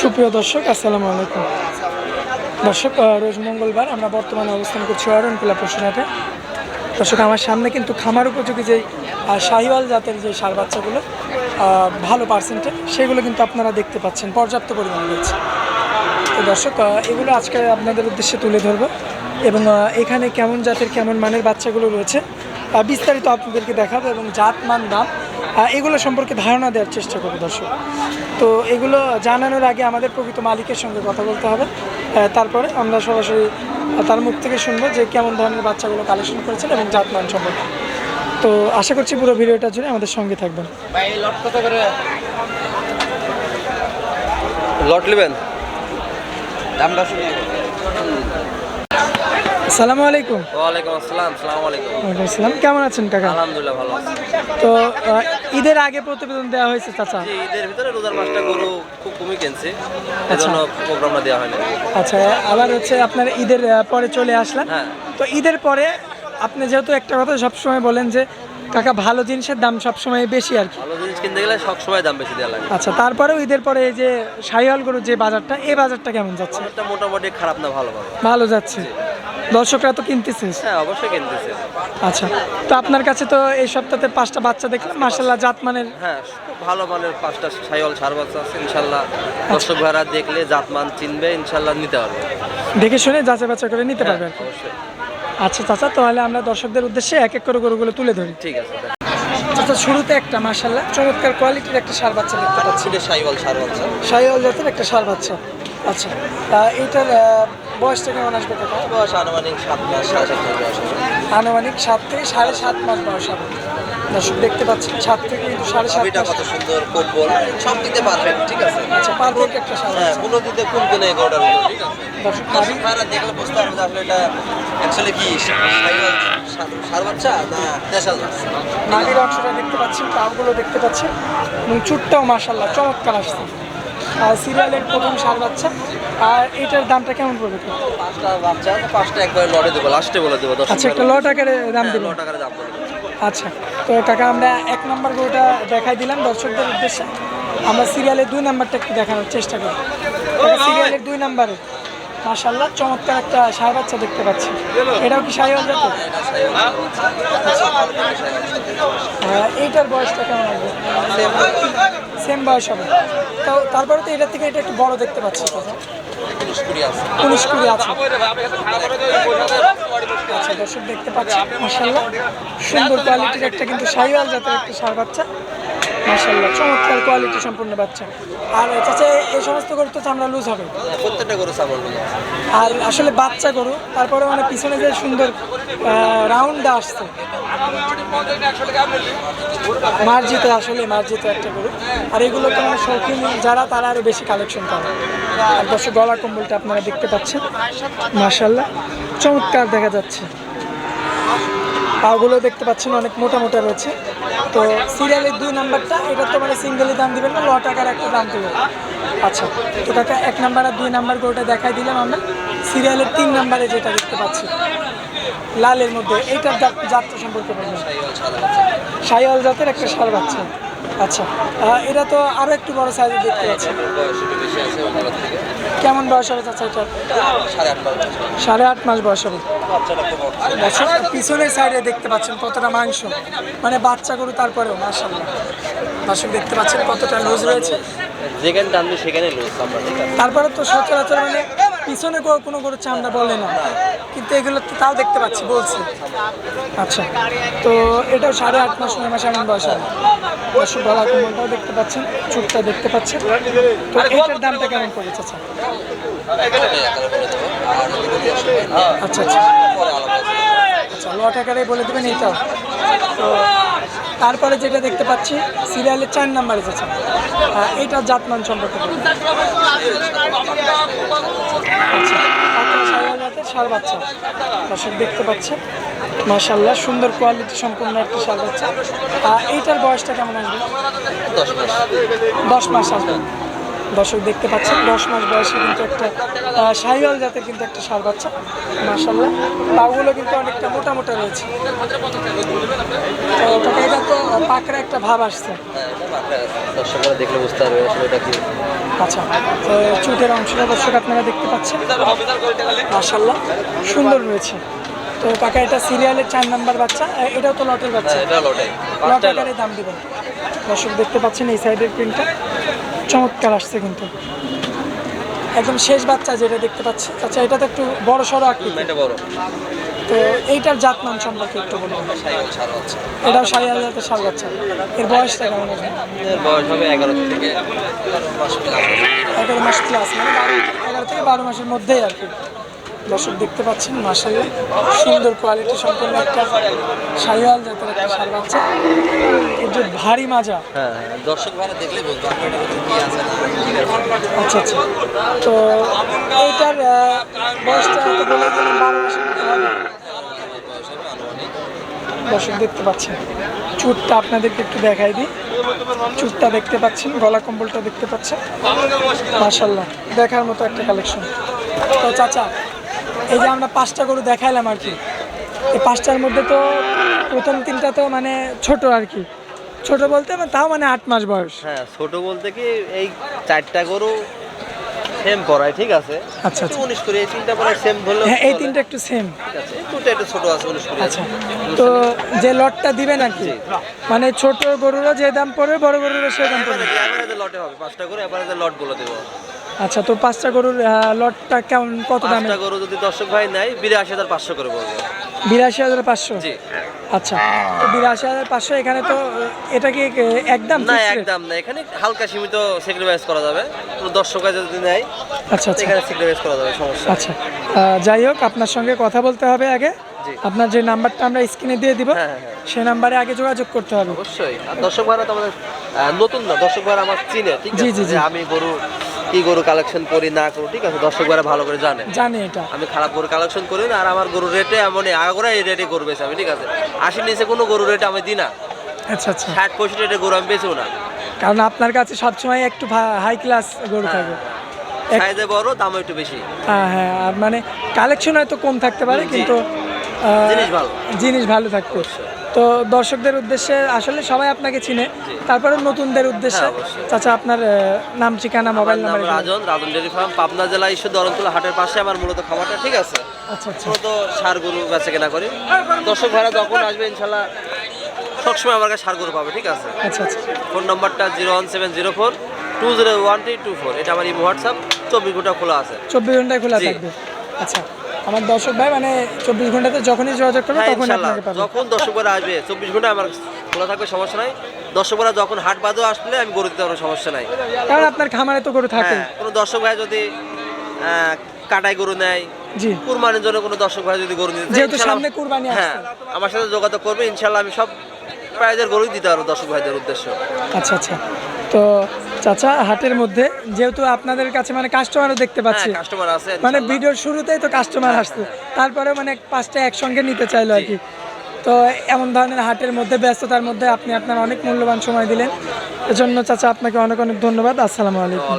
সুপ্রিয় দর্শক, আসসালামু আলাইকুম। দর্শক রোজ মঙ্গলবার আমরা বর্তমানে অবস্থান করছি অরণকুলা পশুরহাটে দর্শক, আমার সামনে কিন্তু খামার উপযোগী যে শাহিওয়াল জাতের যে সার বাচ্চাগুলো ভালো পার্সেন্টে সেগুলো কিন্তু আপনারা দেখতে পাচ্ছেন, পর্যাপ্ত পরিমাণে রয়েছে। তো দর্শক এগুলো আজকে আপনাদের উদ্দেশ্যে তুলে ধরবো এবং এখানে কেমন জাতের, কেমন মানের বাচ্চাগুলো রয়েছে বিস্তারিত আপনাদেরকে দেখাবো এবং জাত মান দাম এগুলো সম্পর্কে ধারণা দেওয়ার চেষ্টা করব দর্শক। তো এগুলো জানানোর আগে আমাদের প্রকৃত মালিকের সঙ্গে কথা বলতে হবে। তারপরে আমরা সরাসরি তার মুখ থেকে শুনব যে কেমন ধরনের বাচ্চাগুলো কালেকশন করেছেন এবং জাত মান সম্পর্কে। তো আশা করছি পুরো ভিডিওটার জন্য আমাদের সঙ্গে থাকবেন। লট নেবেন? দামটা আসসালামু আলাইকুম। ওয়ালাইকুম আসসালাম সালাম আলাইকুম। ওয়ালাইকুম আসসালাম। কেমন আছেন কাকা? আলহামদুলিল্লাহ ভালো আছি। তো ঈদের আগে প্রতিবেদন দেওয়া হয়েছে চাচা? জি, ঈদের ভিতরে রোজার মাসটা গরু খুব কমই কিনছে। এজন্য প্রোগ্রামটা দেওয়া হয়নি। আচ্ছা আবার হচ্ছে আপনার ঈদের পরে চলে আসলেন হ্যাঁ। তো ঈদের পরে আপনি যেহেতু একটা কথা সবসময় বলেন যে কাকা ভালো জিনিসের দাম সবসময় বেশি আর কি। ভালো জিনিস কিনতে গেলে সব সময় দাম বেশি দেওয়া লাগে। আচ্ছা তারপরেও ঈদের পরে এই যে সাইওয়াল গরুর যে বাজারটা এই বাজারটা কেমন যাচ্ছে? মোটামুটি খারাপ না ভালো ভালো। যাচ্ছে। দর্শকরা তো কিনতেছে হ্যাঁ অবশ্যই কিনতেছে। আচ্ছা তো আপনার কাছে তো এই সপ্তাহে পাঁচটা বাচ্চা দেখলাম মার্শাল্লাহ জাতমানের হ্যাঁ খুব ভালো মানের পাঁচটা সাইওয়াল সার বাচ্চা আছে ইনশাল্লাহ দর্শক ভাড়া দেখলে জাতমান চিনবে ইনশাল্লাহ নিতে পারবে। দেখে শুনে যাচাই বাচ্চা করে নিতে হ্যাঁ, পারবে অবশ্যই। আচ্ছা চাচা তাহলে আমরা দর্শকদের উদ্দেশ্যে এক এক করে গরুগুলো তুলে ধরি। ঠিক আছে চাচা শুরুতে একটা মার্শাল্লাহ চমৎকার কোয়ালিটির একটা সার বাচ্চা দেখতে পাচ্ছি। সাইওয়াল সার বাচ্চা। সাইওয়াল জাতের একটা সার বাচ্চা। আচ্ছা তা এইটার বয়সটা কেমন আসবে কাকা বয়স আনুমানিক সাত মাস সাড়ে সাত মাস বয়স আনুমানিক সাত থেকে সাড়ে সাত মাস বয়স হবে। দর্শক দেখতে পাচ্ছেন সাত থেকে কিন্তু সাড়ে সাত মাস। কত সুন্দর কম্বল সব দিতে পারবেন ঠিক আছে? আচ্ছা পারফেক্ট একটা সার হ্যাঁ কোনো দিতে কোন দিনে মতো ঠিক আছে দর্শক দর্শক নাভি দেখলে বুঝতে পারবে আসলে এটা অ্যাকচুয়ালি কি সার বাচ্চা না দেশাল বাচ্চা অংশটা দেখতে পাচ্ছেন পাগুলো দেখতে পাচ্ছেন এবং চুটটাও মার্শাল্লাহ চমৎকার আসছে। সিরিয়ালের প্রথম সার বাচ্চা আর এটার দামটা কেমন পড়বে? পাঁচটা বাচ্চা পাঁচটা একবারে লড়ে দেবো লাস্টে বলে দেবো আচ্ছা একটা লট আকারে দাম দেবেন। ল টাকার দাম বলে আচ্ছা তো কাকা আমরা এক নম্বর গরুটা দেখাই দিলাম দর্শকদের উদ্দেশ্যে। আমরা সিরিয়ালের দুই নাম্বারটা একটু দেখানোর চেষ্টা করি। সিরিয়ালের দুই নাম্বারে। মাশাল্লাহ চমৎকার একটা সার বাচ্চা দেখতে পাচ্ছি। এটাও কি সাহেব সাইওয়াল। আহ, এইটার বয়সটা কেমন হবে? সেম বয়স। হবে। তো তারপরে তো এটার থেকে এটা একটু বড় দেখতে পাচ্ছি কথা উনিশ উনিশ কুড়ি আছে। আচ্ছা দর্শক দেখতে পাচ্ছি মাসাল্লাহ সুন্দর কোয়ালিটির একটা কিন্তু সাইওয়াল জাতের একটা সার বাচ্চা। মাসাল্লাহ চমৎকার কোয়ালিটি সম্পূর্ণ বাচ্চা। আর চাচা এই সমস্ত গরু তো চামড়া লুজ হবে। হ্যাঁ, প্রত্যেকটা গরু আর আসলে বাচ্চা গরু তারপরে মানে পিছনে যে সুন্দর রাউন্ডটা আসছে। মার্জিত আসলে মার্জিত একটা গরু। আর এগুলো তো মানে শৌখিন যারা তারা আরও বেশি কালেকশন করে। আর দর্শক গলা কম্বলটা আপনারা দেখতে পাচ্ছেন। মার্শাল্লাহ চমৎকার দেখা যাচ্ছে। পাগুলো দেখতে পাচ্ছেন অনেক মোটা মোটা রয়েছে। তো সিরিয়ালের দুই নাম্বারটা, এটা তো মানে সিঙ্গেলি দাম দিবেন না ল টাকার একটা দাম দেবেন। আচ্ছা তো কাকা, এক নাম্বার আর দুই নাম্বার গোটা দেখাই দিলাম আমরা। সিরিয়ালের তিন নাম্বারে যেটা দেখতে পাচ্ছি, লালের মধ্যে, এইটার যাত্রা সম্পর্কে বলবেন। সাইওয়াল জাতের একটা সার বাচ্চা। আচ্ছা এটা তো আরও একটু বড় সাইজের দেখতে পাচ্ছি। কেমন বয়স হবে চাচা এটা সাড়ে আট মাস বয়স। হবে। দর্শক, পিছনের সাইডে দেখতে পাচ্ছেন কতটা মাংস। মানে বাচ্চা গরু তারপরেও মাসাল্লাহ দর্শক দেখতে পাচ্ছেন কতটা লুজ রয়েছে। যেখানে টানবে সেখানে লুজ তারপরে তো সচরাচর মানে পিছনে কোনো গরুর চামড়া বলে না। কিন্তু এগুলো তো তাও দেখতে পাচ্ছি বলছি। আচ্ছা তো এটাও সাড়ে আট মাস নয় মাস এমন বয়স হবে দর্শক গলা দেখতে পাচ্ছেন চুপটা দেখতে পাচ্ছেন। তো এটার দামটা কেমন পড়েছে আচ্ছা? আচ্ছা আচ্ছা। আছে। আচ্ছা ল টাকারে বলে দেবেন এইটাও। তো তারপরে যেটা দেখতে পাচ্ছি সিরিয়ালের চার নাম্বার এসেছে। এইটা জাতমান সম্পর্কে বলুন। আচ্ছা পাকড়া সাইওয়াল জাতের ষাঁড় বাচ্চা। দর্শক দেখতে পাচ্ছেন? মাসাল্লাহ সুন্দর কোয়ালিটি সম্পূর্ণ একটি ষাঁড় বাচ্চা। এইটার বয়সটা কেমন আসবে? দশ মাস আসবে। দর্শক দেখতে পাচ্ছেন দশ মাস বয়সে কিন্তু একটা আহ, শাহিওয়াল জাতের কিন্তু একটা সার বাচ্চা মার্শাল্লাহ পাগুলো কিন্তু অনেকটা মোটা মোটা রয়েছে। তো এটা তো পাকড়া একটা ভাব আসছে। দর্শকরা দেখলে বুঝতে পারবে আসলে এটা কি। আচ্ছা তো চুটের অংশটা দর্শক আপনারা দেখতে পাচ্ছেন। মার্শাল্লাহ সুন্দর রয়েছে। তো কাকা এটা সিরিয়ালের চার নাম্বার বাচ্চা এটাও তো লটের বাচ্চা। হ্যাঁ, লট আকারে দাম দেবেন। দর্শক দেখতে পাচ্ছেন এই সাইডের প্রিন্টটা চমৎকার আসছে কিন্তু। একদম শেষ বাচ্চা যেটা দেখতে পাচ্ছি। আচ্ছা এটা তো একটু বড় সড়ো আকৃতি। এটা বড়। তো এইটার জাত নাম সম্পর্কে একটু বলুন। এটাও সাড়ে হাজার সাল বাচ্চা। এর বয়সটা কেমন আছে এর বয়স হবে এগারো থেকে এগারো মাস প্লাস মানে বারো এগারো থেকে বারো মাসের মধ্যেই আর কি। দর্শক দেখতে পাচ্ছেন মাসালে সুন্দর কোয়ালিটি সম্পন্ন একটা সাইওয়াল জাতের একটা সার বাচ্চা। যে ভারী মাজা। হ্যাঁ হ্যাঁ, দর্শক ভাড়া দেখলে আচ্ছা আচ্ছা। তো এইটার বয়সটা তো বলে দিলেন বারো দর্শক দেখতে পাচ্ছেন চুটটা আপনাদেরকে একটু দেখাই দিই। চুটটা দেখতে পাচ্ছেন গলা কম্বলটা দেখতে পাচ্ছেন। মাশাল্লাহ দেখার মতো একটা কালেকশন তো চাচা এই যে আমরা পাঁচটা গরু দেখাইলাম আর কি। এই পাঁচটার মধ্যে তো প্রথম তিনটা তো মানে ছোট আর কি। ছোট বলতে মানে তাও মানে আট মাস বয়স। হ্যাঁ ছোট বলতে কি এই চারটা গরু সেম পড়ায় ঠিক আছে? আচ্ছা, আচ্ছা। উনিশ করে এই তিনটা পড়ায় সেম ধরলে হ্যাঁ এই তিনটা একটু সেম ঠিক আছে দুটো একটু ছোট আছে উনিশ করে আচ্ছা তো যে লটটা দিবেন আর কি মানে ছোট গরুরও যে দাম পড়বে বড় গরুরও সেই দাম পড়বে। এবারে লটে হবে পাঁচটা করে এবারে লট বলে দেবো। আচ্ছা তো পাঁচটা গরুর লটটা কেমন কত দামে পাঁচটা গরু যদি দর্শক ভাই নেয় বিরাশি হাজার পাঁচশো করে বলব। বিরাশি হাজার পাঁচশো? জি। আচ্ছা তো বিরাশি হাজার পাঁচশো এখানে তো এটা কি একদম না? একদম না এখানে হালকা সীমিত স্যাক্রিফাইস করা যাবে। দর্শক যদি নেয় আচ্ছা আচ্ছা। এখানে স্যাক্রিফাইস করা যাবে সমস্যা আচ্ছা যাই হোক আপনার সঙ্গে কথা বলতে হবে আগে। আপনার যে নাম্বারটা আমরা স্ক্রিনে দিয়ে দিব হ্যাঁ, হ্যাঁ। সে নাম্বারে আগে যোগাযোগ করতে হবে। অবশ্যই। আর দর্শক ভাইরা তো আমাদের নতুন না দর্শক ভাইরা আমার চিনে ঠিক জি, আছে? জি, জি। যে আমি গরু কি গরু কালেকশন করি না করি ঠিক আছে? দর্শক ভাইরা ভালো করে জানে। জানি এটা। আমি খারাপ গরু কালেকশন করি না আর আমার গরু রেটে এমন আগাগোড়া এই রেটে গরু বেছে আমি ঠিক আছে? আশির নিচে কোনো গরু রেটে আমি দিই না। আচ্ছা আচ্ছা। ষাট পঁয়ষট্টি রেটে গরু আমি বেছেও না। কারণ আপনার কাছে সবসময় একটু হাই ক্লাস গরু হ্যাঁ। থাকবে সাইজে বড় দামও একটু বেশি। হ্যাঁ হ্যাঁ আর মানে কালেকশন হয়তো কম থাকতে পারে কিন্তু জিনিস ভালো। জিনিস ভালো থাকবে তো দর্শকদের উদ্দেশ্যে আসলে সবাই আপনাকে চিনে। তারপরে নতুনদের উদ্দেশ্যে। হ্যাঁ, চাচা আপনার নাম ঠিকানা মোবাইল নাম number Rajan Rajan dairy farm Pabna জেলা ঈশ্বর দরনতুলা হাটের পাশে আমার মূলত খামারটা ঠিক আছে? আচ্ছা আচ্ছা। মূলত সার গরু বেচা কেনা করি। দর্শক ভাইরা যখন আসবে ইনশাল্লাহ সবসময় আমার কাছে সার গরু পাবে ঠিক আছে? আচ্ছা আচ্ছা। ফোন নম্বরটা zero one seven zero four two zero one three two four. এটা আমার এই হোয়াটসঅ্যাপ চব্বিশ ঘণ্টা খোলা আছে। চব্বিশ ঘন্টায় খোলা। থাকবে। আচ্ছা। আমার দর্শক ভাই মানে চব্বিশ ঘন্টাতে যখনই যোগাযোগ করবে হ্যাঁ তখন যখন দর্শক ভাইরা আসবে চব্বিশ ঘণ্টা আমার খোলা থাকবে সমস্যা নাই। দর্শক ভাইরা যখন হাট বাদেও আসলে আমি গরু দিতে পারব সমস্যা নাই। কারণ আপনার খামারে তো গরু থাকে। হ্যাঁ কোনো দর্শক ভাই যদি আহ, কাটাই গরু নেয় জি। কুরবানির জন্য কোনো দর্শক ভাই যদি গরু নিতে যেহেতু সামনে কুরবানি হ্যাঁ আমার সাথে যোগাযোগ করবে ইনশাল্লাহ আমি সব প্রাইজের গরুই দিতে পারব দর্শক ভাইদের উদ্দেশ্য। আচ্ছা আচ্ছা। তো চাচা হাটের মধ্যে যেহেতু আপনাদের কাছে মানে কাস্টমারও দেখতে পাচ্ছি। হ্যাঁ কাস্টমার আছে মানে। ভিডিওর শুরুতেই তো কাস্টমার আসতো তারপরে মানে পাঁচটা একসঙ্গে নিতে চাইলো আর কি। তো এমন ধরনের হাটের মধ্যে ব্যস্ততার মধ্যে আপনি আপনার অনেক মূল্যবান সময় দিলেন। এজন্য চাচা আপনাকে অনেক অনেক ধন্যবাদ। আসসালামু আলাইকুম।